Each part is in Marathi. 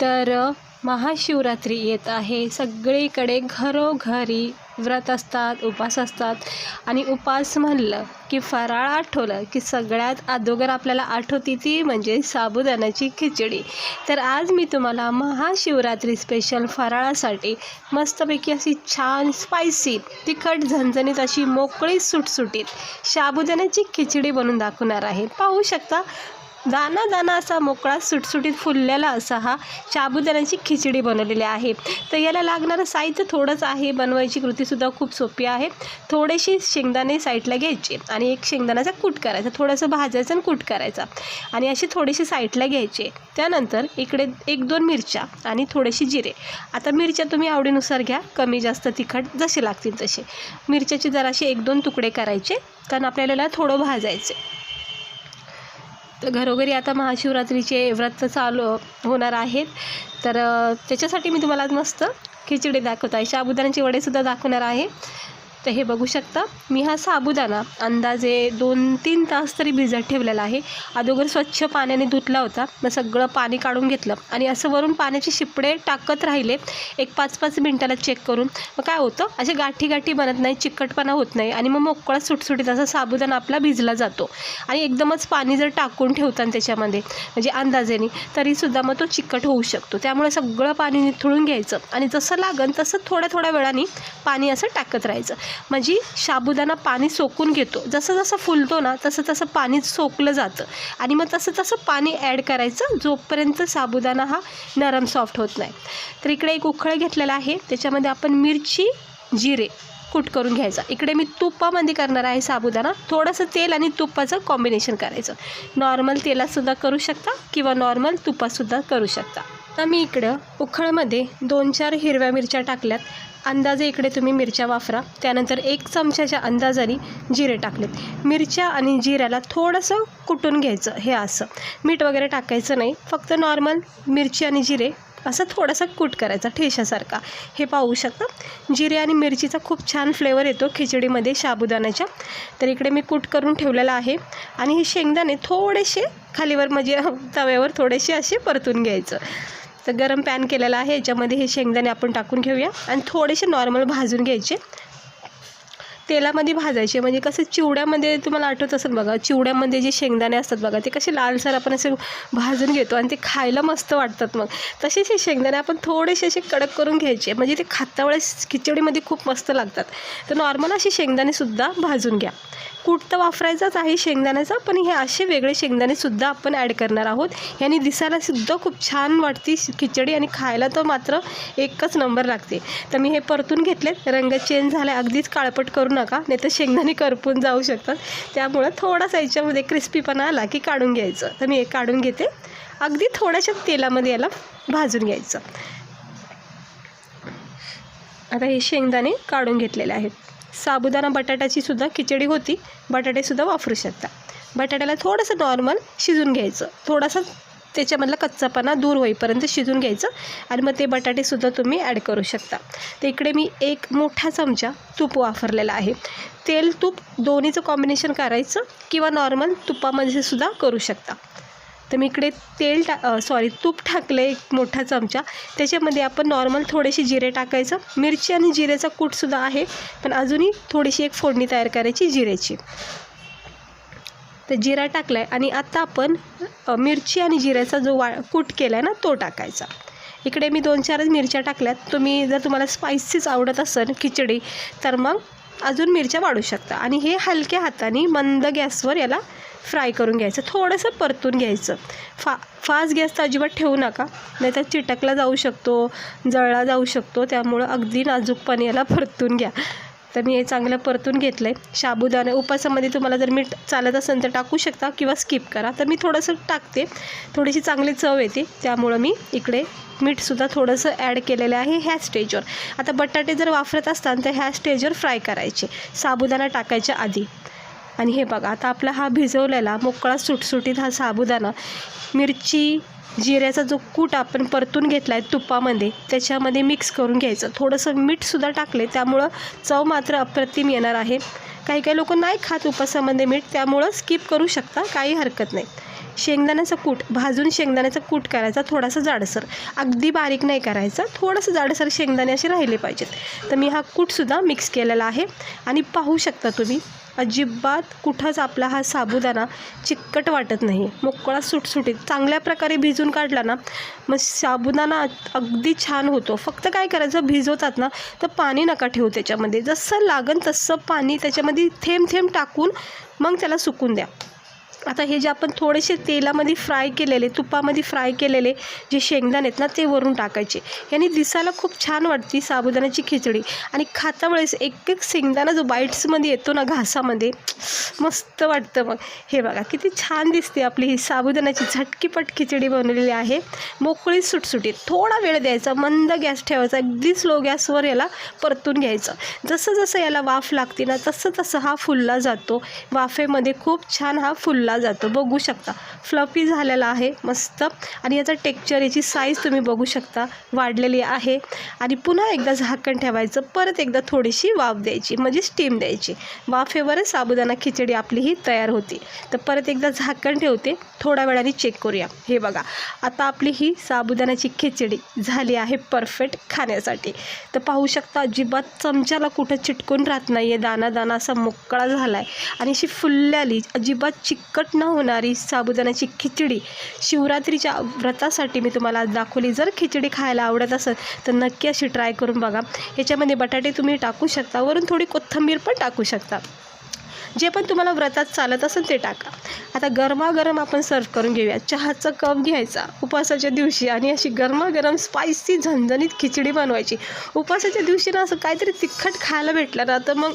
तर महाशिवरात्री येत आहे. सगळीकडे घरोघरी व्रत असतात उपास असतात. आणि उपास म्हणलं की फराळ आठवलं की सगळ्यात अगोदर आपल्याला आठवती ती म्हणजे साबुदाण्याची खिचडी. तर आज मी तुम्हाला महाशिवरात्री स्पेशल फराळासाठी मस्तपैकी अशी छान स्पायसी तिखट झणझणीत अशी मोकळी सुटसुटीत साबुदाण्याची खिचडी बनवून दाखवणार आहे. पाहू शकता दाना दाना असा मोकळा सुटसुटीत फुललेला असा हा शाबुदाण्याची खिचडी बनवलेली आहे. तर याला लागणारं साहित्य थोडंच आहे. बनवायची कृतीसुद्धा खूप सोपी आहे. थोडेसे शेंगदाणे साईडला घ्यायचे आणि एक शेंगदाण्याचा कूट करायचा. थोडंसं भाजायचं आणि कूट करायचा. आणि असे थोडेसे साईडला घ्यायचे. त्यानंतर इकडे एक दोन मिरच्या आणि थोडेसे जिरे. आता मिरच्या तुम्ही आवडीनुसार घ्या. कमी जास्त तिखट जसे लागतील तसे. मिरच्याचे जरासे एक दोन तुकडे करायचे. कारण आपल्याला थोडं भाजायचे तर घरोघरी आता महाशिवरात्रीचे व्रत चालू होणार आहेत. तर त्याच्यासाठी मी तुम्हाला आज मस्त खिचडी दाखवत आहे. साबुदाण्याचे वडेसुद्धा दाखवणार आहे. तर हे बघू शकता मी हा साबुदाणा अंदाजे दोन तीन तास तरी भिजत ठेवलेला आहे. अगोदर स्वच्छ पाण्याने धुतला होता मग सगळं पाणी काढून घेतलं आणि असं वरून पाण्याचे शिपडे टाकत राहिले एक पाच पाच मिनटाला चेक करून. मग काय होतं असे गाठी गाठी बनत नाही चिकटपणा होत नाही आणि मग मोकळा सुटसुटीत असा साबुदाणा आपला भिजला जातो. आणि एकदमच पाणी जर टाकून ठेवतात त्याच्यामध्ये म्हणजे अंदाजेने तरीसुद्धा मग तो चिकट होऊ शकतो. त्यामुळे सगळं पाणी निथळून घ्यायचं आणि जसं लागन तसं थोड्या थोड्या वेळाने पाणी असं टाकत राहायचं. म्हणजे साबुदाणा पाणी सोकून घेतो. जसं जसं फुलतो ना तसं तसं पाणी सोकलं जातं. आणि मग तसं तसं पाणी ॲड करायचं जोपर्यंत साबुदाणा हा नरम सॉफ्ट होत नाही. तर इकडे एक उखळ घेतलेला आहे. त्याच्यामध्ये आपण मिरची जिरे कूट करून घ्यायचा. इकडे मी तुपामध्ये करणार आहे साबुदाणा थोडंसं तेल आणि तुपाचं कॉम्बिनेशन करायचं. नॉर्मल तेलातसुद्धा करू शकता किंवा नॉर्मल तुपातसुद्धा करू शकता. आता मी इकडं उखळमध्ये दोन चार हिरव्या मिरच्या टाकल्यात. अंदाजे इकडे तुम्ही मिरच्या वापरा त्यानंतर एक चमच्याच्या अंदाजाने जिरे टाकलेत. मिरच्या आणि जिऱ्याला थोडंसं कुटून घ्यायचं हे असं. मीठ वगैरे टाकायचं नाही फक्त नॉर्मल मिरची आणि जिरे असं थोडासा कूट करायचा ठेशासारखा. हे पाहू शकता? जिरे आणि मिरचीचा खूप छान फ्लेवर येतो खिचडीमध्ये साबुदाण्याच्या तर इकडे मी कूट करून ठेवलेला आहे. आणि हे शेंगदाणे थोडेसे खालीवर म्हणजे तव्यावर थोडेसे असे परतून घ्यायचं. तर गरम पॅन केलेला आहे. याच्यामध्ये हे शेंगदाणे आपण टाकून घेऊया. आणि थोडेसे नॉर्मल भाजून घ्यायचे. तेलामध्ये भाजायचे म्हणजे कसं चिवड्यामध्ये तुम्हाला आठवत असेल बघा चिवड्यामध्ये जे शेंगदाणे असतात बघा ते कसे लालसर आपण असे भाजून घेतो आणि ते खायला मस्त वाटतात मग. तसेच हे शेंगदाणे आपण थोडेसे असे कडक करून घ्यायचे म्हणजे ते खाता वेळेस खिचडीमध्ये खूप मस्त लागतात. तर नॉर्मल असे शेंगदाणेसुद्धा भाजून घ्या. कूट तर वापरायचाच आहे शेंगदाण्याचा पण हे असे वेगळे शेंगदाणेसुद्धा आपण ॲड करणार आहोत. ह्यानी दिसायलासुद्धा खूप छान वाटते खिचडी आणि खायला तर मात्र एकच नंबर लागते. तर मी हे परतून घेतलेत रंग चेंज झाला अगदीच काळपट करून नका नाही तर शेंगदाणे करपून जाऊ शकतात. त्यामुळं थोडासा याच्यामध्ये क्रिस्पीपणा आला की काढून घ्यायचं. तर मी एक काढून घेते. अगदी थोड्याशा तेलामध्ये याला भाजून घ्यायचं. आता हे शेंगदाणे काढून घेतलेले आहेत. साबुदाणा बटाट्याची सुद्धा खिचडी होती. बटाटेसुद्धा वापरू शकता. बटाट्याला थोडंसं नॉर्मल शिजून घ्यायचं. थोडासा त्याच्यामधला कच्चापणा दूर होईपर्यंत शिजून घ्यायचं आणि मग ते बटाटेसुद्धा तुम्ही ॲड करू शकता. तर इकडे मी एक मोठा चमचा तूप वापरलेला आहे. तेल तूप दोन्हीचं कॉम्बिनेशन करायचं किंवा नॉर्मल तुपामध्ये सुद्धा करू शकता. तर मी इकडे तेल टा सॉरी तूप टाकलं एक मोठा चमचा. त्याच्यामध्ये आपण नॉर्मल थोडेसे जिरे टाकायचं. मिरची आणि जिरेचा कूटसुद्धा आहे पण अजूनही थोडीशी एक फोडणी तयार करायची जिरेची तर जिरा टाकला आहे आणि आता आपण मिरची आणि जिऱ्याचा जो वा कूट केला आहे ना तो टाकायचा. इकडे मी दोन चारच मिरच्या टाकल्यात. तुम्ही जर तुम्हाला स्पायसीच आवडत असेल खिचडी तर मग अजून मिरच्या वाढू शकता. आणि हे हलक्या हाताने मंद गॅसवर याला फ्राय करून घ्यायचं. थोडंसं परतून घ्यायचं. फा फास्ट गॅस तर अजिबात ठेवू नका. नाहीतर चिटकला जाऊ शकतो जळला जाऊ शकतो. त्यामुळं अगदी नाजूकपणे याला परतून घ्या. तर मी हे चांगलं परतून घेतलं आहे साबुदाणा उपासामध्ये तुम्हाला जर मीठ चालत असेल तर टाकू शकता किंवा स्किप करा. तर मी थोडंसं टाकते. थोडीशी चांगली चव येते. त्यामुळं मी इकडे मीठसुद्धा थोडंसं ॲड केलेलं आहे ह्या स्टेजवर आता बटाटे जर वापरत असताना तर ह्या स्टेजवर फ्राय करायचे. साबुदाणा टाकायच्या आधी. आणि हे बघा आता आपला हा भिजवलेला मोकळा सुटसुटीत हा साबुदाणा मिरची जिऱ्याचा जो कूट आपण परतून घेतला आहे तुपामध्ये त्याच्यामध्ये मिक्स करून घ्यायचं. थोडंसं मीठसुद्धा टाकले त्यामुळं चव मात्र अप्रतिम येणार आहे. काही काही लोक नाही खात उपासामध्ये मीठ त्यामुळं स्किप करू शकता काही हरकत नाही. शेंगदाण्याचा कूट भाजून शेंगदाण्याचा कूट करायचा थोडासा जाडसर. अगदी बारीक नाही करायचा थोडंसं जाडसर शेंगदाणे असे राहिले पाहिजेत. तर मी हा कूटसुद्धा मिक्स केलेला आहे. आणि पाहू शकता तुम्ही अजिबात कुठंच आपला हा साबुदाणा चिकट वाटत नाही. मोकळा सुटसुटीत. चांगल्या प्रकारे भिजून काढला ना मग साबुदाणा अगदी छान होतो. फक्त काय करायचं भिजवतात ना तर पाणी नका ठेवू त्याच्यामध्ये. जसं लागन तसं पाणी त्याच्यामध्ये थेंब थेंब टाकून मग त्याला सुकून द्या. आता हे जे आपण थोडेसे तेलामध्ये फ्राय केलेले तुपामध्ये फ्राय केलेले जे शेंगदाणे आहेत ना ते वरून टाकायचे. याने दिसायला खूप छान वाटते साबुदाण्याची खिचडी. आणि खाता वेळेस एक एक शेंगदाणा जो बाईट्समध्ये येतो ना घासामध्ये मस्त वाटतं मग. हे बघा किती छान दिसते आपली ही साबुदाण्याची झटकीपट खिचडी बनवलेली आहे. मोकळी सुटसुटीत. थोडा वेळ द्यायचा मंद गॅस ठेवायचा अगदी स्लो गॅसवर याला परतून घ्यायचं. जसं जसं याला वाफ लागते ना तसं तसं हा फुलला जातो. वाफेमध्ये खूप छान हा फुलला जातो. बघू शकता. फ्लफी झालेला आहे मस्त. आणि याचा टेक्चर याची साईज तुम्ही बघू शकता. वाढलेली आहे. आणि पुन्हा एकदा झाकण ठेवायचं. परत एकदा थोडीशी वाफ द्यायची म्हणजे स्टीम द्यायची. वाफेवरच साबुदाणा खिचडी आपली ही तयार होती. तर परत एकदा झाकण ठेवते. थोड्या वेळाने चेक करूया. हे बघा. आता आपली ही साबुदाण्याची खिचडी झाली आहे परफेक्ट खाण्यासाठी. तर पाहू शकता अजिबात चमच्याला कुठं चिटकून राहत नाही आहे दाना दाना असा मोकळा झाला आहे आणि अशी फुलल्याली अजिबात चिकट न होणारी साबुदाण्याची खिचडी शिवरात्रीच्या व्रतासाठी मी तुम्हाला आज दाखवली. जर खिचडी खायला आवडत असेल तर नक्की अशी ट्राय करून बघा. याच्यामध्ये बटाटे तुम्ही टाकू शकता वरून थोडी कोथिंबीर पण टाकू शकता. जे पण तुम्हाला व्रतात चालत असेल ते टाका. आता गरमागरम आपण सर्व करून घेऊया. चहाचा कप घ्यायचा. उपवासाच्या दिवशी आणि अशी गरमागरम स्पायसी झणझणीत खिचडी बनवायची. उपवासाच्या दिवशी ना असं काहीतरी तिखट खायला भेटलं ना तर मग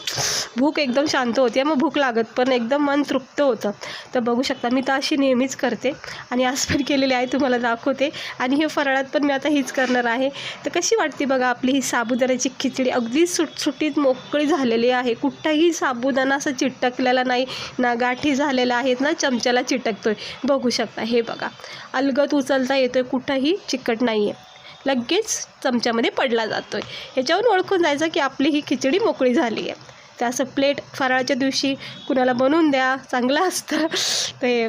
भूक एकदम शांत होते. मग भूक लागत पण एकदम मन तृप्त होतं. तर बघू शकता मी तर अशी नेहमीच करते. आणि आज पण केलेली आहे तुम्हाला दाखवते. आणि हे फराळात पण मी आता हीच करणार आहे. तर कशी वाटते बघा आपली ही साबुदाण्याची खिचडी? अगदी सुटसुटीत मोकळी झालेली आहे. कुठंही साबुदाणा असं चिटकलेला नाही ना गाठी झालेल्या आहेत ना चमच्याला चिटकतोय. बघू शकता हे बघा. अलगत उचलता येतोय कुठंही चिकट नाही आहे लगेच चमच्यामध्ये पडला जातो आहे ह्याच्यावरून ओळखून जायचं की आपली ही खिचडी मोकळी झाली आहे तर असं प्लेट फराळाच्या दिवशी कुणाला बनवून द्या चांगलं असतं. ते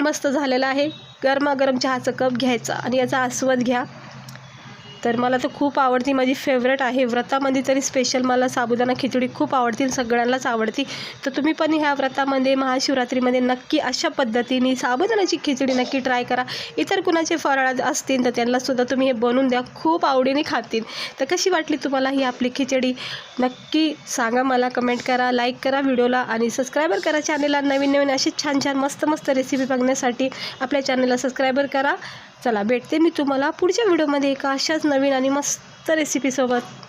मस्त झालेलं आहे. गरमागरम चहाचं कप घ्यायचा आणि याचा आस्वाद घ्या. तर मला तर खूप आवडती माझी फेवरेट आहे. व्रतामध्ये तरी स्पेशल मला साबुदाणा खिचडी खूप आवडतील सगळ्यांनाच आवडती. तर तुम्ही पण ह्या व्रतामध्ये महाशिवरात्रीमध्ये नक्की अशा पद्धतीने साबुदाण्याची खिचडी नक्की ट्राय करा. इतर कुणाचे फराळ असतील तर त्यांनासुद्धा तुम्ही हे बनवून द्या. खूप आवडीने खातील. तर कशी वाटली तुम्हाला ही आपली खिचडी? नक्की सांगा मला कमेंट करा लाईक करा व्हिडिओला आणि सबस्क्रायबर करा चॅनलला नवीन नवीन अशी छान छान मस्त मस्त रेसिपी बघण्यासाठी आपल्या चॅनलला सबस्क्रायबर करा. चला भेटते मी तुम्हाला पुढच्या व्हिडिओमध्ये एका अशाच नवीन आणि मस्त रेसिपीसोबत